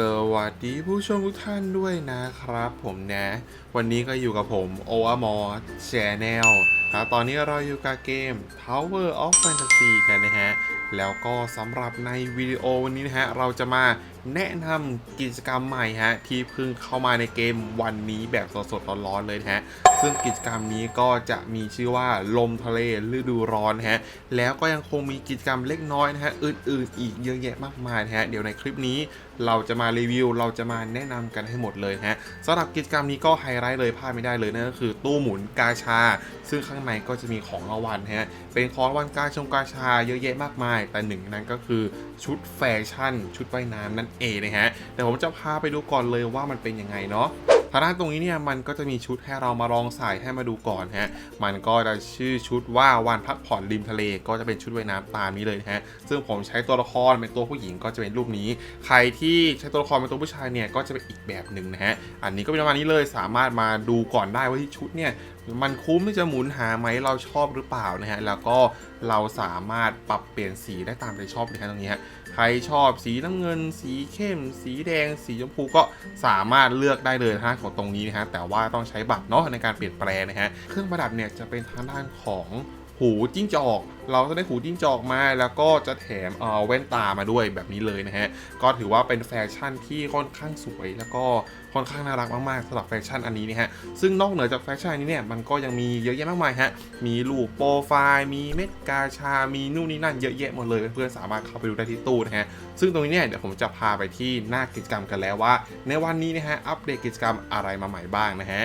สวัสดีผู้ชมทุกท่านด้วยนะครับ ผมนะ วันนี้ก็อยู่กับผมโออมอแชนแนลครับตอนนี้เราอยู่กับเกม Tower of Fantasy กันนะฮะ แล้วก็สำหรับในวิดีโอวันนี้นะฮะเราจะมาแนะนำกิจกรรมใหม่ฮะที่เพิ่งเข้ามาในเกมวันนี้แบบสดๆร้อนๆเลยนะฮะซึ่งกิจกรรมนี้ก็จะมีชื่อว่าลมทะเลฤดูร้อนะฮะแล้วก็ยังคงมีกิจกรรมเล็กน้อยนะฮะอื่นๆ อีกเยอะแยะมากมายนะฮะเดี๋ยวในคลิปนี้เราจะมารีวิว เราจะมาแนะนำกันให้หมดเลยะฮะสำหรับกิจกรรมนี้ก็ไฮไลท์เลยพลาดไม่ได้เลยนั่นก็คือตู้หมุนกาชา ซึ่งข้างในก็จะมีของรางวัลฮะเป็นของรางวัลกาชงกาชาเยอะแยะมากมายแต่หนึ่งนั้นก็คือชุดแฟชั่น ชุดว่ายน้ำนั่นเองนะฮะแต่ผมจะพาไปดูก่อนเลยว่ามันเป็นยังไงเนาะ ทางด้านตรงนี้เนี่ยมันก็จะมีชุดให้เรามาลองใส่ให้มาดูก่อนฮะ มันก็จะชื่อชุดว่าวันพักผ่อนริมทะเล ก็จะเป็นชุดว่ายน้ำตามนี้เลยนะฮะ ซึ่งผมใช้ตัวละครเป็นตัวผู้หญิงก็จะเป็นรูปนี้ ใครที่ใช้ตัวละครเป็นตัวผู้ชายเนี่ยก็จะเป็นอีกแบบหนึ่งนะฮะ อันนี้ก็เป็นประมาณนี้เลยสามารถมาดูก่อนได้ว่าที่ชุดเนี่ยมันคุ้มที่จะหมุนหาไหมเราชอบหรือเปล่านะฮะ แล้วก็เราสามารถปรับเปลี่ยนสีได้ตามใจชอบเลยครับตรงนี้ฮะ ใครชอบสีน้ำเงิน สีเข้ม สีแดง สีชมพูก็สามารถเลือกได้เลยนะฮะของตรงนี้นะฮะแต่ว่าต้องใช้บัตรเนาะในการเปลี่ยนแปลงนะฮะเครื่องประดับเนี่ยจะเป็นทางด้านของ หูจิ้งจอก เราจะได้หูจิ้งจอกมา แล้วก็จะแถมเออแว่นตามาด้วยแบบนี้เลยนะฮะ ก็ถือว่าเป็นแฟชั่นที่ค่อนข้างสวย แล้วก็ค่อนข้างน่ารักมากๆสำหรับแฟชั่นอันนี้นะฮะ ซึ่งนอกเหนือจากแฟชั่นนนี้เนี่ย มันก็ยังมีเยอะแยะมากมายฮะ มีรูปโปรไฟล์ มีเม็ดกาชา มีนู่นนี่นั่นเยอะแยะหมดเลย เพื่อนๆสามารถเข้าไปดูได้ที่ตู้นะฮะ ซึ่งตรงนี้เนี่ยเดี๋ยวผมจะพาไปที่หน้ากิจกรรมกันแล้วว่า ในวันนี้นะฮะ อัปเดตกิจกรรมอะไรมาใหม่บ้างนะฮะ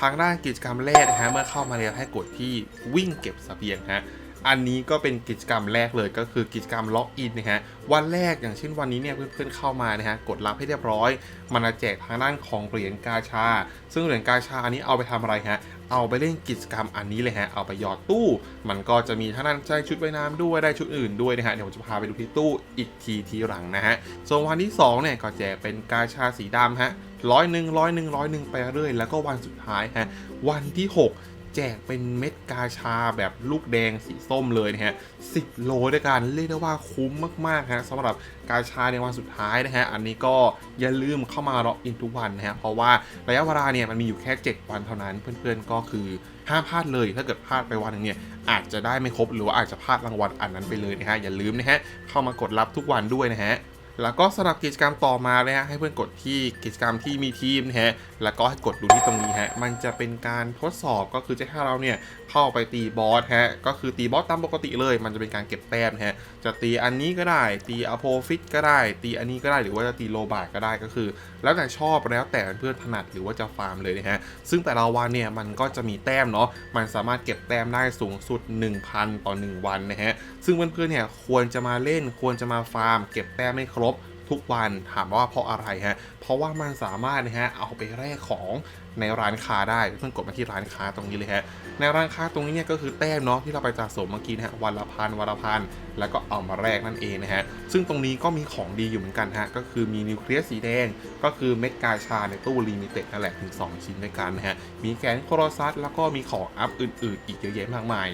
ทางด้านกิจกรรมแรกนะฮะเมื่อเข้ามาแล้วให้กดที่วิ่งเก็บสเสบียงฮะอันนี้ก็เป็นกิจกรรมแรกเลยก็คือกิจกรรมล็อกอินนะฮะวันแรกอย่างเช่นวันนี้เนี่ยเพื่อนๆเข้ามานะฮะกดรับให้เรียบร้อย มันจะแจกทางด้านของเหรียญกาชา ซึ่งเหรียญกาชาอันนี้เอาไปทำอะไรฮะ เอาไปเล่นกิจกรรมอันนี้เลยฮะ เอาไปหยอดตู้ มันก็จะมีทั้งนั้นใช้ชุดว่ายน้ำด้วยได้ชุดอื่นด้วยนะฮะ เดี๋ยวผมจะพาไปดูที่ตู้อีกทีทีหลังนะฮะส่วนวันที่2เนี่ยก็แจกเป็นกาชาสีดำฮะร้อยหนึ่งร้อยหนึ่งร้อยหนึ่งไปเรื่อย แล้วก็วันสุดท้ายฮะวันที่ 6 แจกเป็นเม็ดกาชาแบบลูกแดงสีส้มเลยนะฮะ10โลด้วยกันเรียกได้ว่าคุ้มมากๆฮะสำหรับกาชาในวันสุดท้ายนะฮะอันนี้ก็อย่าลืมเข้ามาล็อกอินทุกวันนะฮะเพราะว่าระยะเวลาเนี่ยมันมีอยู่แค่ 7 วันเท่านั้นเพื่อนๆก็คือห้ามพลาดเลยถ้าเกิดพลาดไปวันหนึงเนี่ยอาจจะได้ไม่ครบหรือว่าอาจจะพลาดรางวัลอันนั้นไปเลยนะฮะอย่าลืมนะฮะเข้ามากดรับทุกวันด้วยนะฮะ แล้วก็สำหรับกิจกรรมต่อมาเลยฮะให้เพื่อนกดที่กิจกรรมที่มีทีมนะฮะแล้วก็ให้กดดูที่ตรงนี้ฮะมันจะเป็นการทดสอบก็คือจะให้เราเนี่ยเข้าไปตีบอสฮะก็คือตีบอสตามปกติเลย มันจะเป็นการเก็บแต้มฮะจะตีอันนี้ก็ได้ ตีอโพฟิตก็ได้ ตีอันนี้ก็ได้หรือว่าจะตีโลบาร์ก็ได้ก็คือ แล้วแต่ชอบแล้วแต่เพื่อนถนัดหรือว่าจะฟาร์มเลยนะฮะซึ่งแต่ละวันเนี่ยมันก็จะมีแต้มเนาะมันสามารถเก็บแต้มได้สูงสุด 1,000 ต่อ 1 วันนะฮะซึ่งเพื่อนๆเนี่ยควรจะมาเล่นควรจะมาฟาร์ม เก็บแต้มให้ครบ ทุกวันถามว่าเพราะอะไรฮะเพราะว่ามันสามารถนะฮะเอาไปแลกของในร้านค้าได้เพื่อนกดมาที่ร้านค้าตรงนี้เลยฮะในร้านค้าตรงนี้เนี่ยก็คือแต้มเนาะที่เราไปสะสมเมื่อกี้นะฮะวันละพันวันละพันแล้วก็เอามาแลกนั่นเองนะฮะซึ่งตรงนี้ก็มีของดีอยู่เหมือนกันฮะก็คือมีนิวเคลียสสีแดง ก็คือเม็ดกาชาในตู้ลิมิเต็ดนั่นแหละถึง2ชิ้นด้วยกันนะฮะมีแกนโครซัสแล้วก็มีของอัพอื่น ๆ อีกเยอะแยะมากมาย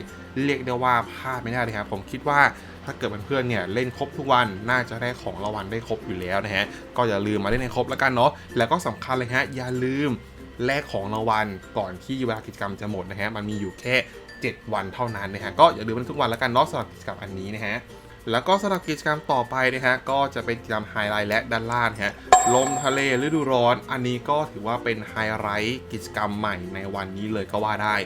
เรียกได้ว่าพลาดไม่ได้เลยครับผมคิดว่าถ้าเกิดเพื่อนๆเนี่ยเล่นครบทุกวันน่าจะได้ของรางวัลได้ครบอยู่แล้วนะฮะก็อย่าลืมมาเล่นให้ครบแล้วกันเนาะแล้วก็สำคัญเลยฮะอย่าลืมแลกของรางวัลก่อนที่เวลากิจกรรมจะหมดนะฮะมันมีอยู่แค่ 7 วันเท่านั้นนะฮะก็อย่าลืมมาเล่นทุกวันแล้วกันเนาะสำหรับกิจกรรมอันนี้นะฮะ แล้วก็สำหรับกิจกรรมต่อไปนะฮะก็จะเป็นกิจกรรมไฮไลท์และด้านล่างฮะลมทะเลฤดูร้อน อันนี้ก็ถือว่าเป็นไฮไลท์กิจกรรมใหม่ในวันนี้เลยก็ว่าได้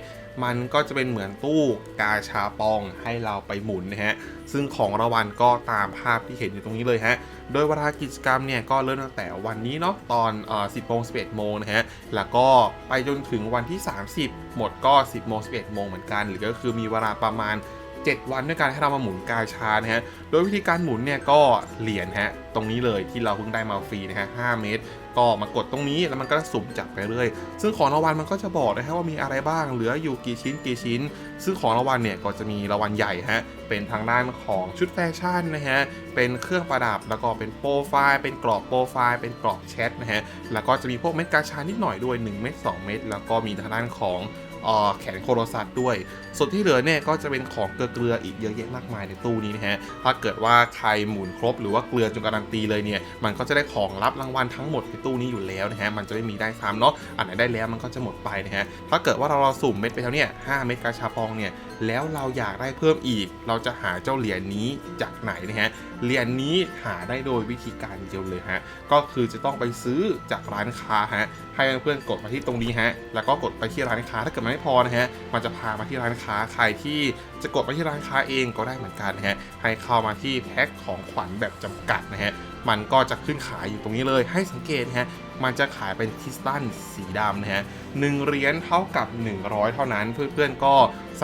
มันก็จะเป็นเหมือนตู้กาชาปองให้เราไปหมุนนะฮะซึ่งของรางวัลก็ตามภาพที่เห็นอยู่ตรงนี้เลยฮะโดยเวลากิจกรรมเนี่ยก็เริ่มตั้งแต่วันนี้เนาะตอนเอ่อ10โมง11โมงนะฮะแล้วก็ไปจนถึงวันที่ 30 หมดก็ 10โมง11โมงเหมือนกัน หรือก็คือมีเวลาประมาณ 7 วันด้วยการให้เรามาหมุนกาชานะฮะ โดยวิธีการหมุนเนี่ยก็เหรียญฮะตรงนี้เลยที่เราเพิ่งได้มาฟรีนะฮะ5เมตร ก็มากดตรงนี้แล้วมันก็สุ่มจับไปเรื่อย ซึ่งของรางวัลมันก็จะบอกนะฮะว่ามีอะไรบ้าง เหลืออยู่กี่ชิ้นกี่ชิ้น ซึ่งของรางวัลเนี่ยก็จะมีรางวัลใหญ่ฮะ เป็นทางด้านของชุดแฟชั่นนะฮะ เป็นเครื่องประดับ แล้วก็เป็นโปรไฟล์ เป็นกรอบโปรไฟล์ เป็นกรอบแชทนะฮะ แล้วก็จะมีพวกเม็ดกาชานิดหน่อยด้วย 1 เม็ด2เม็ด แล้วก็มีทางด้านของ แขนโคโรซัสด้วย ส่วนที่เหลือเนี่ยก็จะเป็นของเกลืออีกเยอะแยะมากมายในตู้นี้นะฮะ ถ้าเกิดว่าใครหมุนครบหรือว่าเกลือจนการันตีเลยเนี่ย มันก็จะได้ของรับรางวัลทั้งหมดในตู้นี้อยู่แล้วนะฮะ มันจะไม่มีได้ซ้ำเนาะ อันไหนได้แล้วมันก็จะหมดไปนะฮะ ถ้าเกิดว่าเราสุ่มเม็ดไปแล้วเนี่ย5เม็ดกาชาปองเนี่ย แล้วเราอยากได้เพิ่มอีก เราจะหาเจ้าเหรียญนี้จากไหนนะฮะ เหรียญนี้หาได้โดยวิธีการเดียวเลยฮะ ก็คือจะต้องไปซื้อจากร้านค้าฮะ ให้เพื่อนๆกดมาที่ตรงนี้ฮะ แล้วก็กดไปที่ร้านค้า ถ้าเกิดมันไม่พอนะฮะ มันจะพามาที่ร้านค้า ใครที่จะกดไปที่ร้านค้าเองก็ได้เหมือนกันนะฮะ ให้เข้ามาที่แพ็คของขวัญแบบจำกัดนะฮะมันก็จะขึ้นขายอยู่ตรงนี้เลย ให้สังเกตนะฮะมันจะขายเป็นคริสตัลสีดำนะฮะหนึ่งเหรียญเท่ากับ 100 เท่านั้น เพื่อนๆก็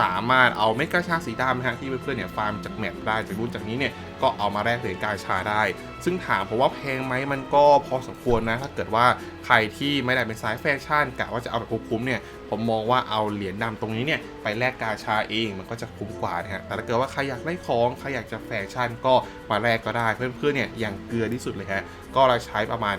สามารถเอาเมกาชาสีดำนะฮะที่เพื่อนๆเนี่ยฟาร์มจากแมปได้จากรุ่นจากนี้เนี่ยก็เอามาแลกเหรียญกาชาได้ ซึ่งถามผมว่าแพงไหมมันก็พอสมควรนะ ถ้าเกิดว่าใครที่ไม่ได้เป็นสายแฟชั่นกะว่าจะเอาแบบคุ้มๆเนี่ยผมมองว่าเอาเหรียญดำตรงนี้เนี่ยไปแลกกาชาเองมันก็จะคุ้มกว่านะฮะแต่ถ้าเกิดว่าใครอยากได้ของใครอยากจะแฟชั่นก็มาแลกก็ได้เพื่อนๆเนี่ยอย่างเกลือที่สุดเลยฮะ ก็เราใช้ประมาณ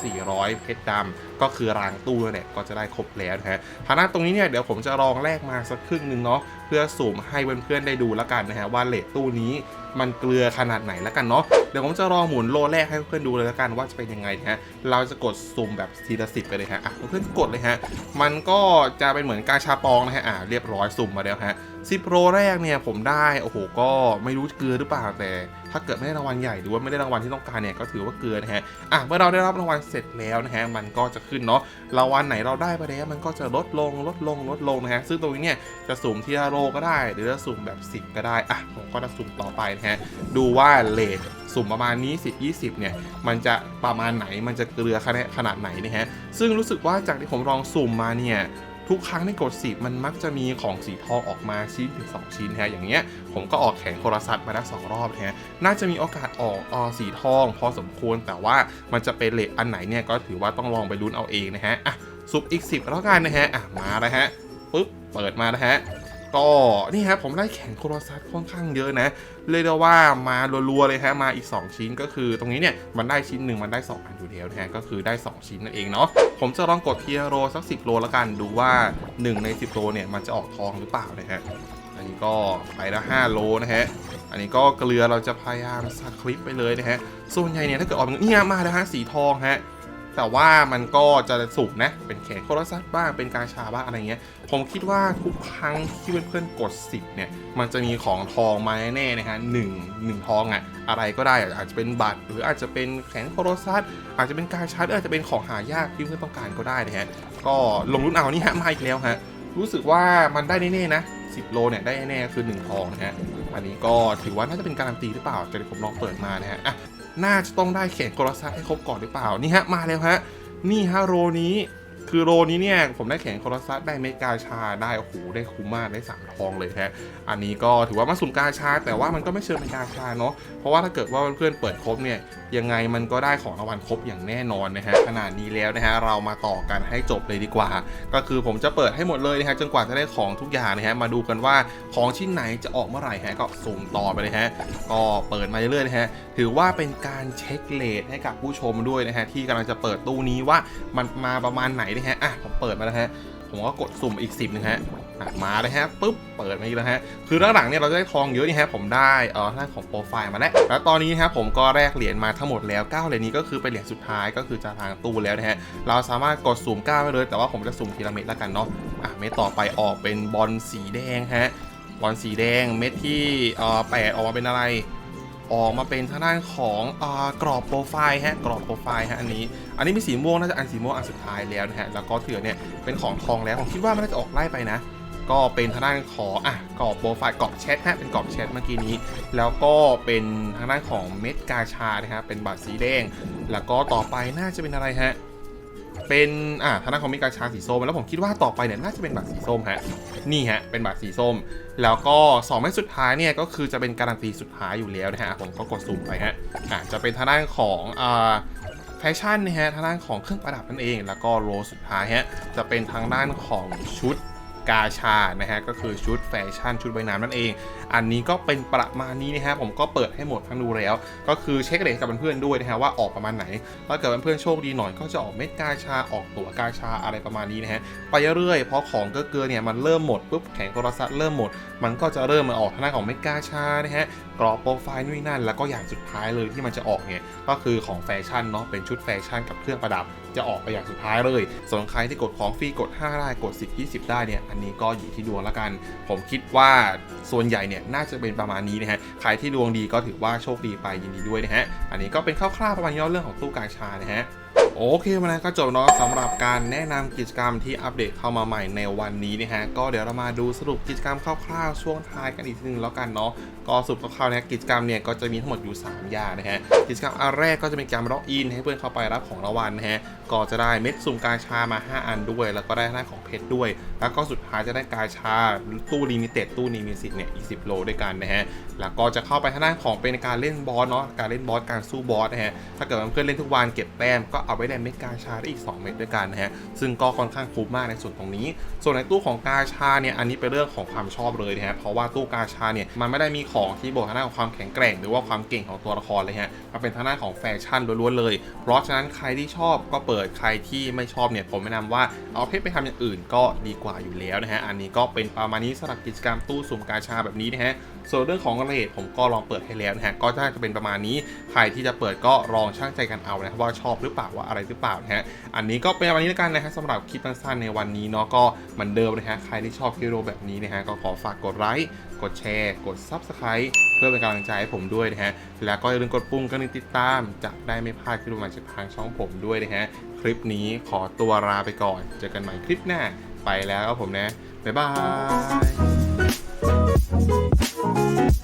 9,400 เพชรดำก็คือรางตู้เนี่ยก็จะได้ครบแล้วนะฮะทางด้านตรงนี้เนี่ยเดี๋ยวผมจะลองแลกมาสักครึ่งหนึ่งเนาะเพื่อสุ่มให้เพื่อนๆได้ดูแล้วกันนะฮะว่าเลทตู้นี้มันเกลือขนาดไหนแล้วกันเนาะเดี๋ยวผมจะลองหมุนโลแรกให้เพื่อนดูเลยแล้วกันว่าจะเป็นยังไงนะฮะเราจะกดสุ่มแบบทีละสิบไปเลยฮะอะเพื่อนกดเลยฮะมันก็จะเป็นเหมือนกาชาปองนะฮะอะเรียบร้อยสุ่มมาแล้วฮะ สิบโลแรกเนี่ยผมได้ โอ้โห ก็ไม่รู้เกลือหรือเปล่าแต่ ถ้าเกิดไม่ได้รางวัลใหญ่หรือว่าไม่ได้รางวัลที่ต้องการเนี่ยก็ถือว่าเกลือนะฮะอะเมื่อเราได้รับรางวัลเสร็จแล้วนะฮะมันก็จะขึ้นเนาะรางวัลไหนเราได้ไปแล้วมันก็จะลดลงลดลงลดลงนะฮะซึ่งตรงนี้เนี่ยจะสุ่มทีละโลก็ได้ หรือจะสุ่มแบบ 10 ก็ได้อะผมก็จะสุ่มต่อไปนะฮะดูว่าเลทสุ่มประมาณนี้ 10 20 เนี่ย มันจะประมาณไหนมันจะเกลือขนาดขนาดไหนนะฮะซึ่งรู้สึกว่าจากที่ผมลองสุ่มมาเนี่ย ทุกครั้งที่กดสิบมันมักจะมีของสีทองออกมาชิ้นถึง2ชิ้นฮะอย่างเงี้ยผมก็ออกแข่งโทรศัพท์มาแล้วสองรอบนะฮะน่าจะมีโอกาสออกออสีทอง พอสมควรแต่ว่ามันจะเป็นเลทอันไหนเนี่ยก็ถือว่าต้องลองไปลุ้นเอาเองนะฮะอะซุปอีก 10 แล้วกันนะฮะอะมาแล้วฮะปุ๊บเปิดมานะฮะ ก็นี่ฮะผมได้แขนโทรศัพท์ค่อนข้างเยอะนะ เรียกได้ว่ามารัวๆเลยฮะมาอีก 2 ชิ้นก็คือ ตรงนี้เนี่ยมันได้ชิ้นหนึ่งมันได้ 2 อันอยู่แล้วนะฮะก็คือได้ 2 ชิ้นนั่นเองเนาะผมจะลองกดเทียโรสัก 10 โลแล้วกันดูว่า 1 ใน 10 โลเนี่ยมันจะออกทองหรือเปล่านะฮะอันนี้ก็ไปละ5โลนะฮะอันนี้ก็เกลือเราจะพยายามสคริปไปเลยนะฮะส่วนใหญ่เนี่ยถ้าเกิดออกเป็นเนี่ยมาแล้วฮะสีทองฮะ แต่ว่ามันก็จะสุกนะ เป็นแขนโครซัสบ้าง เป็นกาชาบ้างอะไรเงี้ย ผมคิดว่าทุกครั้งที่เพื่อนๆกด 10 เนี่ย มันจะมีของทองมาแน่ๆนะฮะหนึ่งหนึ่งทองอะอะไรก็ได้อาจจะเป็นบัตร หรืออาจจะเป็นแขนโครซัสอาจจะเป็นกาชาหรืออาจจะเป็นของหายากที่เพื่อนต้องการก็ได้นะฮะ ก็ลงรุ่นเอานี่ฮะมาอีกแล้วฮะ รู้สึกว่ามันได้แน่ๆนะ10 โลเนี่ยได้แน่ๆคือ 1 ทองนะฮะ อันนี้ก็ถือว่าน่าจะเป็นการันตีหรือเปล่าจะได้ผมลองเปิดมานะฮะ อะ น่าจะต้องได้แขนโครซัสให้ครบก่อนหรือเปล่า นี่ฮะ มาแล้วฮะ นี่ฮะโรนี้ คือโรนี้เนี่ย ผมได้แขนโครซัสได้เมกาชาได้โอ้โหได้คุ้มมากได้สามทองเลยฮะอันนี้ก็ถือว่ามาสุ่มกาชา แต่ว่ามันก็ไม่เชิงเป็นกาชาเนาะเพราะว่าถ้าเกิดว่าเพื่อนเปิดครบเนี่ยยังไงมันก็ได้ของรางวัลครบอย่างแน่นอนนะฮะขนาดนี้แล้วนะฮะเรามาต่อกันให้จบเลยดีกว่า ก็คือผมจะเปิดให้หมดเลยนะฮะจนกว่าจะได้ของทุกอย่างนะฮะมาดูกันว่าของชิ้นไหนจะออกเมื่อไหร่ฮะก็สุ่มต่อไปเลยฮะก็เปิดมาเรื่อยๆนะฮะถือว่าเป็นการเช็คเลทให้กับผู้ชมด้วยนะฮะที่กำลังจะเปิดตู้นี้ว่ามันมาประมาณไหนนะฮะอะผมเปิดมาแล้วฮะผมก็กดสุ่มอีก 10นึงฮะมาเลยฮะปุ๊บเปิดมาอีกแล้วฮะคือด้านหลังเนี่ยเราจะได้ทองเยอะนี่ฮะผมได้เออท่านของโปรไฟล์มาแล้วแล้วตอนนี้ฮะผมก็แลกเหรียญมาทั้งหมดแล้ว9เหรียญนี้ก็คือเป็นเหรียญสุดท้ายก็คือจะทางตู้แล้วนะฮะเราสามารถกดสุ่ม9ไปเลย แต่ว่าผมจะสุ่มทีละเม็ดล้วกันเนาะอะเม็ดต่อไปออกเป็นบอลสีแดงฮะบอลสีแดงเม็ดที่เอ่อแปดออกมาเป็นอะไร ออกมาเป็นทางด้านของอกรอบโปรไฟล์ฮะกรอบโปรไฟล์ฮะอันนี้ อันนี้มีสีม่วงน่าจะอันสีม่วงอันสุดท้ายแล้วนะฮะแล้วก็เถื่อเนี่ยเป็นของทองแล้วผมคิดว่ามันน่าจะออกไล่ไปนะก็เป็นทางด้านของอะกรอบโปรไฟล์กรอบแชทฮะเป็นกรอบแชทเมื่อกี้นี้ แล้วก็เป็นทางด้านของเม็ดกาชานะฮะเป็นบัตรสีแดง แล้วก็ต่อไปน่าจะเป็นอะไรฮะ เป็นอ่าทางด้านของมีกาชาสีส้มแล้วผมคิดว่าต่อไปเนี่ยน่าจะเป็นบัตรสีส้มฮะนี่ฮะเป็นบัตรสีส้ม แล้วก็2แม่สุดท้ายเนี่ยก็คือจะเป็นการันตีสุดท้ายอยู่แล้วนะฮะผมก็กดสุ่มไปฮะอ่าจะเป็นทางด้านของอ่าแฟชั่นนะฮะทางด้านของเครื่องประดับนั่นเอง แล้วก็โรสุดท้ายฮะจะเป็นทางด้านของชุด กาชานะฮะก็คือชุดแฟชั่นชุดว่ายน้ำนั่นเอง อันนี้ก็เป็นประมาณนี้นะฮะผมก็เปิดให้หมดทั้งดูแล้ว ก็คือเช็คเรทกับเพื่อนๆด้วยนะฮะว่าออกประมาณไหนถ้าเกิดเพื่อนๆโชคดีหน่อยก็จะออกเม็ดกาชาออกตั๋วกาชาอะไรประมาณนี้นะฮะไปเรื่อยๆเพราะของก็เกลือเนี่ยมันเริ่มหมดปุ๊บแข็งโทรศัพท์เริ่มหมด มันก็จะเริ่มมาออกทางด้านของเม็ดกาชานะฮะกรอบโปรไฟล์นู่นนนั่นแล้วก็อย่างสุดท้ายเลยที่มันจะออกเนี่ยก็คือของแฟชั่นเนาะเป็นชุดแฟชั่นกับเครื่องประดับ จะออกไปอย่างสุดท้ายเลยส่วนใครที่กดของฟรีกด 5 ได้กด 10 20 ได้เนี่ยอันนี้ก็อยู่ที่ดวงละกัน ผมคิดว่าส่วนใหญ่เนี่ยน่าจะเป็นประมาณนี้นะฮะใครที่ดวงดีก็ถือว่าโชคดีไปยินดีด้วยนะฮะอันนี้ก็เป็นคร่าวๆประมาณย่อเรื่องของตู้กาชานะฮะ โอเคมาแล้วก็จบเนาะสำหรับการแนะนำกิจกรรมที่อัปเดตเข้ามาใหม่ในวันนี้นะฮะก็เดี๋ยวเรามาดูสรุปกิจกรรมคร่าวๆช่วงท้ายกันอีกทีนึงแล้วกันเนาะก็สรุปคร่าวๆนะกิจกรรมเนี่ยก็จะมีทั้งหมดอยู่ 3 อย่างนะฮะกิจกรรมอันแรกก็จะเป็นการล็อกอินให้เพื่อนเข้าไปรับของรางวัลนะฮะก็จะได้เม็ดสุ่มกาชามา 5 อันด้วย แล้วก็ได้หน้าของเพชรด้วย แล้วก็สุดท้ายจะได้กาชาตู้ลิมิเต็ดตู้นี้มีสิทธิ์เนี่ยอีก10โลด้วยกันนะฮะแล้วก็จะเข้าไปทางด้านของเป็นการเล่นบอสเนาะการเล่นบอสการสู้บอสนะฮะถ้าเกิดเพื่อนเล่นทุกวันเก็บแต้มก็เอาว้ได้เม็ดกาชาได้อีก 2 เม็ดด้วยกันนะฮะ ซึ่งก็ค่อนข้างคุ้มมากในส่วนตรงนี้ ส่วนในตู้ของกาชาเนี่ย อันนี้เป็นเรื่องของความชอบเลยนะฮะ เพราะว่าตู้กาชาเนี่ย มันไม่ได้มีของที่บอกทางด้านของความแข็งแกร่ง หรือว่าความเก่งของตัวละครเลยฮะ มันเป็นทางด้านของแฟชั่นล้วนๆเลย เพราะฉะนั้นใครที่ชอบก็เปิด ใครที่ไม่ชอบเนี่ย ผมแนะนำว่าเอาเพชรไปทำอย่างอื่นก็ดีกว่าอยู่แล้วนะฮะ อันนี้ก็เป็นประมาณนี้สำหรับกิจกรรมตู้สุ่มกาชาแบบนี้นะฮะส่วนเรื่องของเรทผมก็ลองเปิดให้แล้วนะฮะก็น่าจะเป็นประมาณนี้ใครที่จะเปิดก็ลองช่างใจกันเอานะครับว่าชอบหรือเปล่าว่าอะไรหรือเปล่านะฮะอันนี้ก็เป็นวันนี้แล้วกันนะฮะสำหรับคลิปสั้นๆในวันนี้เนาะก็เหมือนเดิมนะฮะใครที่ชอบคลิปโอแบบนี้นะฮะก็ขอฝากกดไลค์กดแชร์ กด Subscribe เพื่อเป็นกำลังใจให้ผมด้วยนะฮะแล้วก็อย่าลืมกดปุ่มกระดิ่งติดตามจะได้ไม่พลาดคลิปใหม่จากทางช่องผมด้วยนะฮะคลิปนี้ขอตัวลาไปก่อน เจอกันใหม่คลิปหน้าไปแล้วครับผมนะบ๊ายบาย you